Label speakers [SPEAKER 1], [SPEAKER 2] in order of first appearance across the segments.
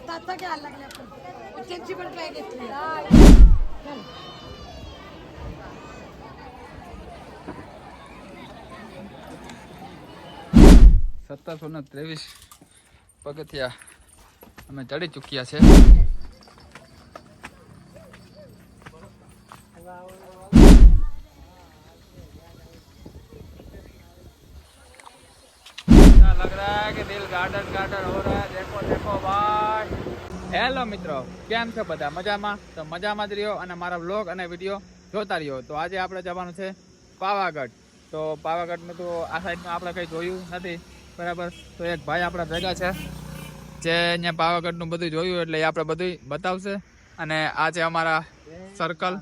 [SPEAKER 1] आता आता घ्यायला लागले आपण त्यांची पण काय घेतली चल.
[SPEAKER 2] સત્તરસો ને ત્રેવીસ પગથિયા અમે ચડી ચૂક્યા છે लग रहा है कि दिल गार्डन गार्डन हो रहा है देखो देखो ભાઈ હેલો મિત્રો કેમ છો બધા મજામાં તો મજામાં જ રહ્યો અને મારા વ્લોગ અને વિડીયો જોતા રહ્યો તો આજે આપણે જવાનું છે પાવાગઢ તો પાવાગઢનું તો આ સાઈડનું આપણે કંઈ જોયું નથી બરાબર તો એક ભાઈ આપણા ભેગા છે જે અહીંયા પાવાગઢનું બધું જોયું એટલે એ આપણે બધું બતાવશે અને આ છે અમારા સર્કલ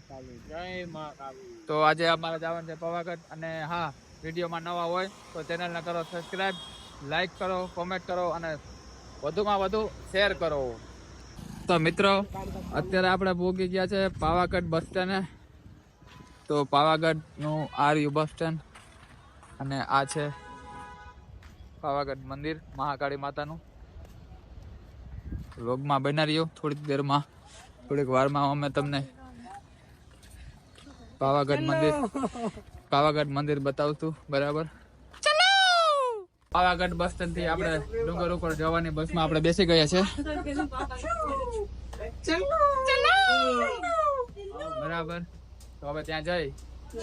[SPEAKER 2] તો આજે અમારે જવાનું છે પાવાગઢ અને હા વિડીયોમાં નવા હોય તો ચેનલને કરો સબસ્ક્રાઈબ લાઈક કરો કોમેન્ટ કરો અને વધુમાં વધુ શેર કરો. તો મિત્રો અત્યારે આપણે પહોંચી ગયા છે પાવાગઢ બસ સ્ટેન્ડે. તો પાવાગઢનું આ રહ્યું બસ સ્ટેન્ડ અને આ છે પાવાગઢ મંદિર મહાકાળી માતાનું. લોગમાં બના રહ્યો થોડીક દેરમાં થોડીક વારમાં અમે તમને પાવાગઢ મંદિર પાવાગઢ મંદિર બતાવતું બરાબર? પાવાગઢ બસ સ્ટેન્ડથી આપણે ડુંગર ઉપર જવાની બસમાં આપણે બેસી ગયા છે. બરાબર. તો હવે ત્યાં જઈ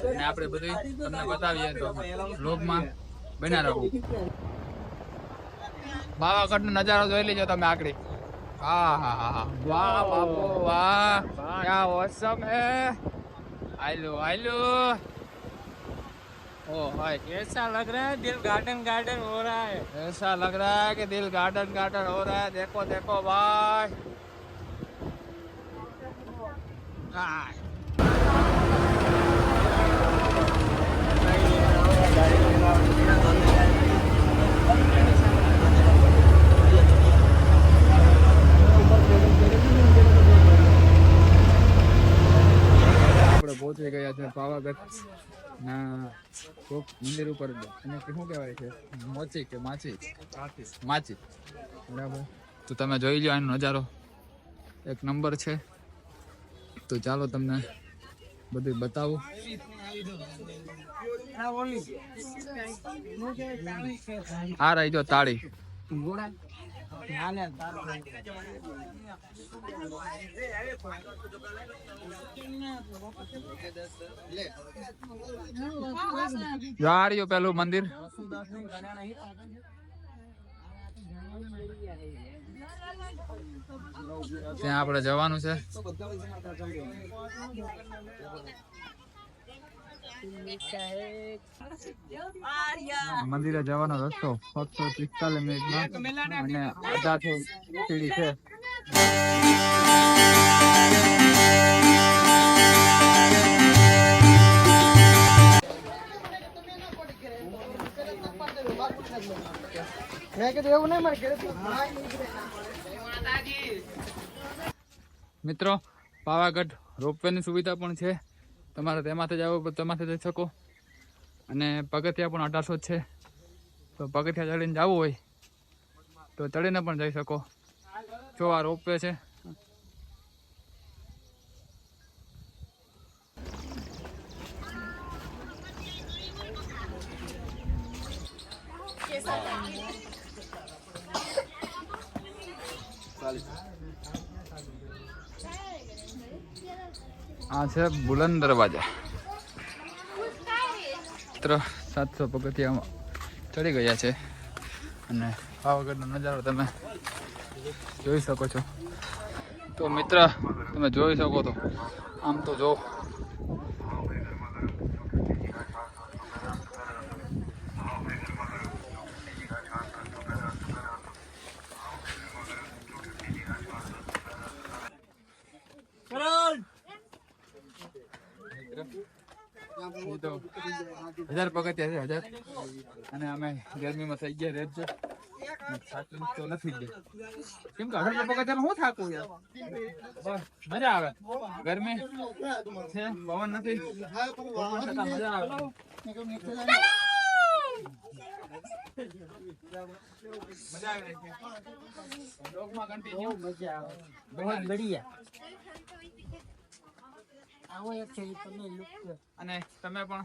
[SPEAKER 2] અને આપણે બધું તમને બતાવીએ તો વ્લોગમાં બના રહો. પાવાગઢ નો નજારો જોઈ લેજો તમે આકડી. હા હા હા વાહ બાપુ વાહ. ક્યાં ઓસમ હે? આયલો આયલો ओ हाय
[SPEAKER 3] ऐसा लग रहा है दिल गार्डन गार्डन हो रहा है
[SPEAKER 2] ऐसा लग रहा है कि दिल गार्डन गार्डन हो रहा है देखो देखो भाई हाय। આપણે પહોંચી ગયા છે પાવાગઢ ના કોક મંદિર ઉપર એને શું કહેવાય છે? મોચી કે માછી માચી. બરાબર. તો તમે જોઈ લો આનો નજારો. એક નંબર છે. તો ચાલો તમને બધું બતાવું. આ રહી જો તાળી. જો આ પેલું મંદિર. ત્યાં આપણે જવાનું છે. મંદિરે જવાનો રસ્તો ફક્ત પિસ્તાલીસ મિનિટમાં અને અડધાથી સીડી છે.
[SPEAKER 1] મેં કીધું એવું નહીં મારે ઘરે
[SPEAKER 2] મિત્રો પાવાગઢ રોપવેની સુવિધા પણ છે. તમારે તેમાંથી જ તો તેમાંથી જઈ શકો. અને પગથિયા પણ અઢારસો છે. તો પગથિયા ચડીને જવું હોય, તો ચડીને પણ જઈ શકો. જો આ રોપવે છે. આ છે બુલંદ દરવાજા. મિત્ર, સાતસો પગથિયામાં ચડી ગયા છે. અને પાવાગઢનો નજારો તમે જોઈ શકો છો. તો મિત્ર, તમે જોઈ શકો તો. આમ તો જો હજાર પગથિયા છે હજાર. અને અમે ગરમીમાં થઈ ગયા રેત છે. તો નથી જ. કેમ કે હજાર પગથિયા હું થાકું યાર? બસ મજા આવે. ગરમી છે પવન નથી. મજા આવે મજા આવી રહી છે. બ્લોગમાં કન્ટિન્યુ
[SPEAKER 3] મજા આવે. બહુ બઢિયા. આવો એક છે ઈ તમને લુક
[SPEAKER 2] અને તમે પણ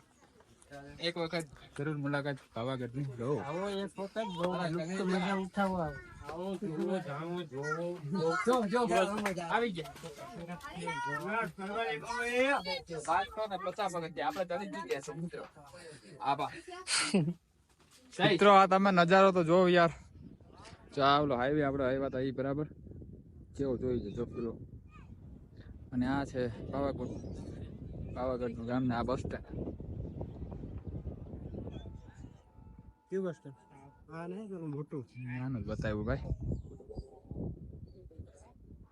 [SPEAKER 2] એક વખત જરૂર મુલાકાત પાવાગઢની લો
[SPEAKER 3] આવો એક વખત બહુ લુપ્ત મજા ઉઠાવો આવો. જોવો જાણો જોવો જો જો
[SPEAKER 2] આવી ગયા. વાત તો ને પચાસ વખત આપણે તને જ ગયા છે મિત્રો આબા મિત્રો આ તમે નજારો તો જોવો યાર. ચાલો હાઈવે આપણે આવ્યા હતા એ બરાબર. કેવો જોઈ જજો પેલો. અને આ છે પાવાગઢ. પાવાગઢનું ગામ ને આ બસ સ્ટેન્ડ
[SPEAKER 3] કેવું વસ્તુ આ નહીં પેલું મોટું.
[SPEAKER 2] નાનું બતાવ્યું ભાઈ.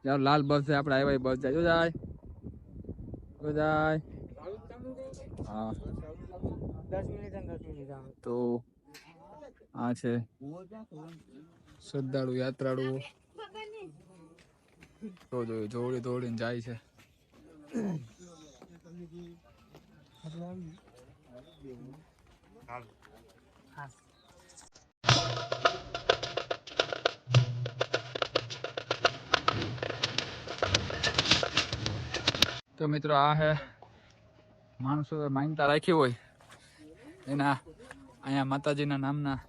[SPEAKER 2] ચાલો લાલ બસ છે આપણે આવ્યા બસ જાય. જો જાય. જો જાય. હા. તો આ છે શ્રદ્ધાળુ યાત્રાળુ. તો જોયું જોડી દોડીને જાય છે.
[SPEAKER 3] હા
[SPEAKER 2] તો મિત્રો આ હે માણસો માનતા રાખી હોય. એના અહીંયા માતાજીના નામના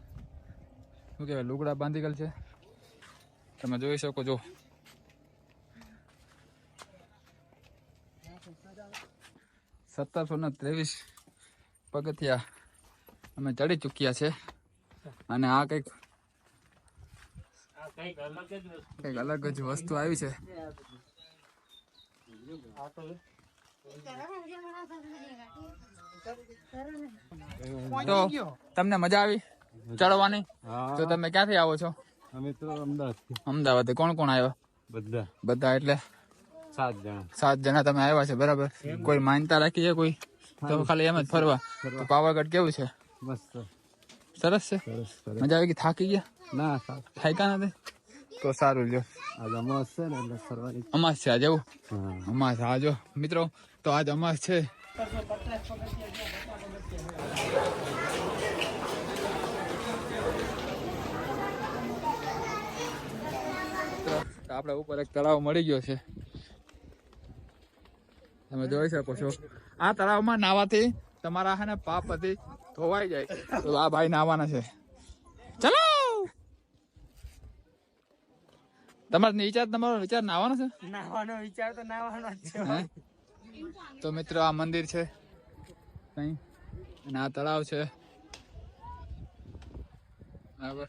[SPEAKER 2] શું કહેવાય, લુગડા બાંધી ગયેલ છે. તમે જોઈ શકો છો. સત્તરસો ને ત્રેવીસ પગથિયા અમે ચડી ચૂક્યા છે. અને આ કંઈક
[SPEAKER 3] કંઈક અલગ જ વસ્તુ
[SPEAKER 2] આવી છે.
[SPEAKER 3] તો
[SPEAKER 2] તમને મજા આવી ચડવાની? તો તમે ક્યાંથી આવો છો?
[SPEAKER 3] અમે તો અમદાવાદ
[SPEAKER 2] અમદાવાદ કોણ કોણ આવ્યા?
[SPEAKER 3] બધા.
[SPEAKER 2] બધા એટલે?
[SPEAKER 3] સાત જણા.
[SPEAKER 2] સાત જણા તમે આવ્યા છે બરાબર? કોઈ માનતા રાખી છે કોઈ? તો ખાલી એમ જ ફરવા. તો પાવાગઢ કેવું છે?
[SPEAKER 3] મસ્ત.
[SPEAKER 2] સરસ છે? મજા આવી ગઈ થાકી ગયા?
[SPEAKER 3] ના થાય
[SPEAKER 2] થાક્યા નથી? તો સારું લ્યો.
[SPEAKER 3] આજ અમાસ છે ને એટલે ફરવાની
[SPEAKER 2] અમાસ છે આજે એવું? અમાસ આજો. મિત્રો તો આજ અમાસ છે. તો આપણે ઉપર એક તળાવ મળી ગયો છે. તમે જોઈ શકો છો. આ તળાવમાં નાવાથી તમારા હે ને પાપ હતી ધોવાઈ જાય. તો આ ભાઈ નાવાના છે ચલો તમારો વિચાર તમારો વિચાર નાવાનો છે?
[SPEAKER 3] નાવાનો વિચાર તો નાવાનો જ છે.
[SPEAKER 2] તો મિત્રો આ મંદિર છે. કઈ અને આ તળાવ છે. બરાબર.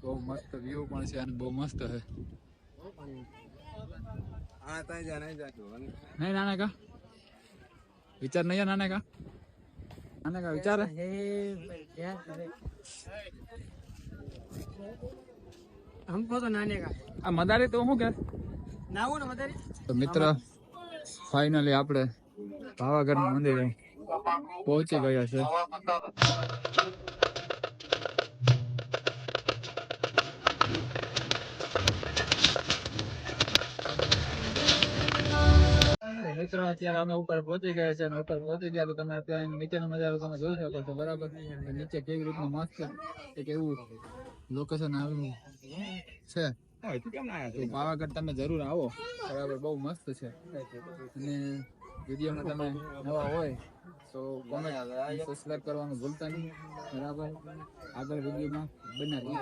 [SPEAKER 2] બહુ મસ્ત વ્યૂ પણ છે અને બહુ મસ્ત છે.
[SPEAKER 3] નહીં
[SPEAKER 2] નાને કા વિચાર નહીં નાને કા નાના કા વિચાર હે?
[SPEAKER 3] हमको तो नाने का
[SPEAKER 2] આ મદારી તો શું કે
[SPEAKER 3] नाऊ ना मदर
[SPEAKER 2] તો મિત્ર ફાઇનલી આપણે પાવાગઢ મંદિરે પહોંચી ગયા છે મિત્રો અત્યારે અમે ઉપર પહોંચી ગયા છે અને ઉપર પહોંચી ગયા તો તમે અત્યારે અહીં નીચેનો નજારો તમે જોઈ શકો છો બરાબર કે નીચે કેવી રીતનું મસ્ત એક એવું લોકેશન આવ્યું છે. પાવાગઢ તમે જરૂર આવો. બરાબર બહુ મસ્ત છે. અને વિડીયોમાં તમે નવા હોય તો કોમેન્ટ સબસ્ક્રાઇબ કરવાનું ભૂલતા નહીં. બરાબર? આગળ વિડીયોમાં બનાવી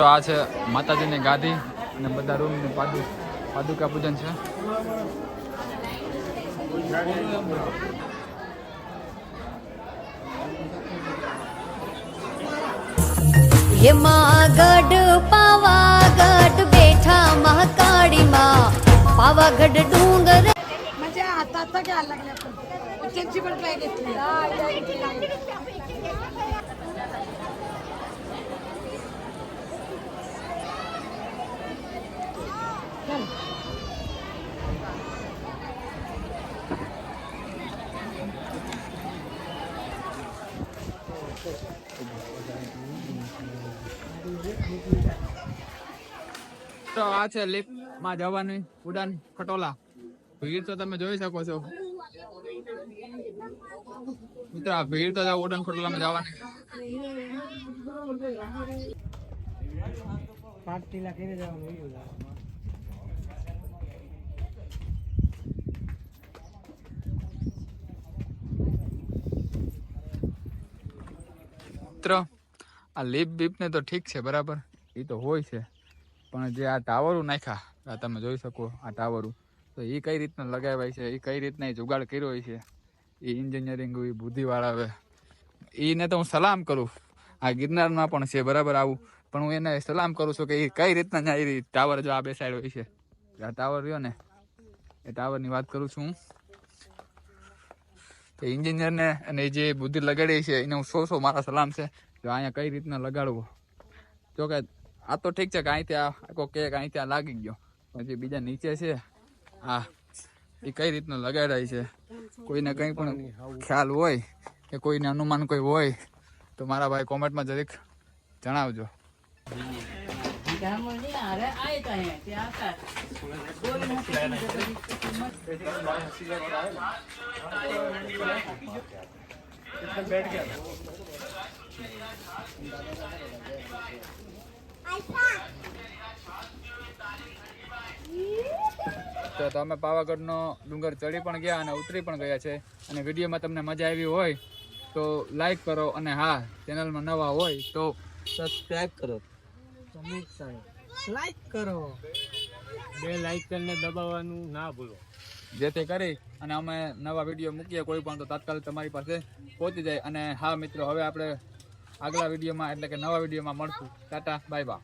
[SPEAKER 2] તો આ છે માતાજીની ગાદી અને બધા રૂમ ને પાદુ પાદુકા પૂજન છે
[SPEAKER 4] એમાં ગઢ પાવાગઢ બેઠા મહાકાળીમાં પાવાગઢ ડુંગર
[SPEAKER 1] म्हणजे आता आता घ्यायला लागले आपण त्यांची पण ट्राय घेतली
[SPEAKER 2] તો આ છે લિફ્ટમાં જવાની ઉડાન ખટોલા ભીડ તો તમે જોઈ શકો છો. મિત્રો આ ભીડ તો ઉડાન ખટોલામાં જવાની.
[SPEAKER 3] પાર્ટીલા કરી જવાનું
[SPEAKER 2] મિત્રો, આ લીપ બીપને તો ઠીક છે, બરાબર? એ તો હોય છે. પણ જે આ ટાવરો નાખ્યા, આ તમે જોઈ શકો આ ટાવરું. તો એ કઈ રીતના લગાવાય છે એ કઈ રીતના એ જુગાડ કર્યો હોય છે એ એન્જિનિયરિંગ એ બુદ્ધિવાળા એને તો હું સલામ કરું. આ ગિરનારમાં પણ છે, બરાબર આવું. પણ હું એને સલામ કરું છું કે એ કઈ રીતના એ ટાવર જો આ બેસાડ્યો હોય છે. આ ટાવર રહ્યો ને, એ ટાવરની વાત કરું છું હું. તો એન્જિનિયરને અને જે બુદ્ધિ લગાડી છે, એને હું સો સો મારા સલામ છે. જો અહીંયા કઈ રીતના લગાડવો? જો કે આ તો ઠીક છે કે અહીંથી આ આખો કેક અહીંથી આ લાગી ગયો. પણ જે બીજા નીચે છે. હા એ કઈ રીતના લગાડાય છે? કોઈને કંઈ પણ ખ્યાલ હોય કે કોઈને અનુમાન કોઈ હોય, તો મારા ભાઈ કોમેન્ટમાં જરીક જણાવજો. તો તમે પાવાગઢનો ડુંગર ચડી પણ ગયા અને ઉતરી પણ ગયા છે. અને વિડીયોમાં તમને મજા આવી હોય તો લાઈક કરો અને હા ચેનલમાં નવા હોય તો
[SPEAKER 3] સબસ્ક્રાઈબ કરો. લાઈક કરો. બે લાઈક કરીને દબાવવાનું ના ભૂલો.
[SPEAKER 2] જેથી કરી અને અમે નવા વીડિયો મૂકીએ કોઈ પણ, તો તાત્કાલિક તમારી પાસે પહોંચી જાય. અને હા મિત્રો, હવે આપણે આગલા વિડીયોમાં, એટલે કે નવા વિડીયોમાં મળશું. Tata bye bye